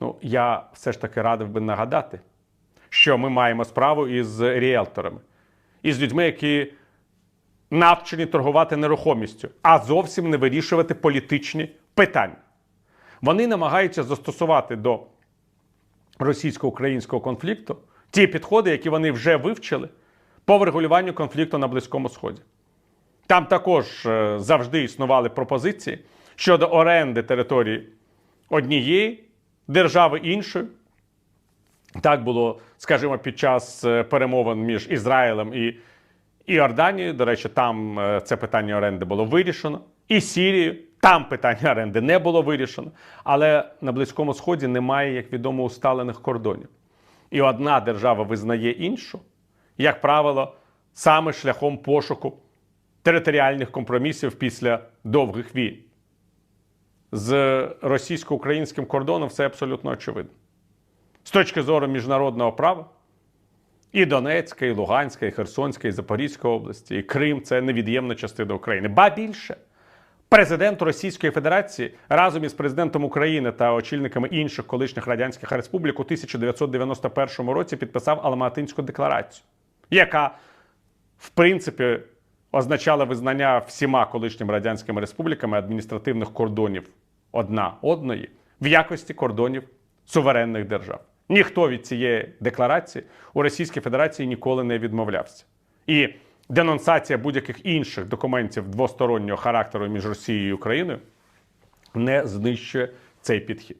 Ну, я все ж таки радив би нагадати, що ми маємо справу із ріелторами, із людьми, які навчені торгувати нерухомістю, а зовсім не вирішувати політичні питання. Вони намагаються застосувати до російсько-українського конфлікту ті підходи, які вони вже вивчили по врегулюванню конфлікту на Близькому Сході. Там також е, завжди існували пропозиції щодо оренди території однієї держави іншої. Так було, скажімо, під час е, перемовин між Ізраїлем і Іорданією. До речі, там е, це питання оренди було вирішено. І Сірією. Там питання оренди не було вирішено. Але на Близькому Сході немає, як відомо, усталених кордонів. І одна держава визнає іншу, як правило, саме шляхом пошуку територіальних компромісів після довгих війн. З російсько-українським кордоном все абсолютно очевидно. З точки зору міжнародного права, і Донецька, і Луганська, і Херсонська, і Запорізька області, і Крим це невід'ємна частина України. Ба більше, президент Російської Федерації разом із президентом України та очільниками інших колишніх радянських республік у 1991 році підписав Алматинську декларацію, яка, в принципі, означала визнання всіма колишніми радянськими республіками адміністративних кордонів одна одної в якості кордонів суверенних держав. Ніхто від цієї декларації у Російській Федерації ніколи не відмовлявся. І денонсація будь-яких інших документів двостороннього характеру між Росією і Україною не знищує цей підхід.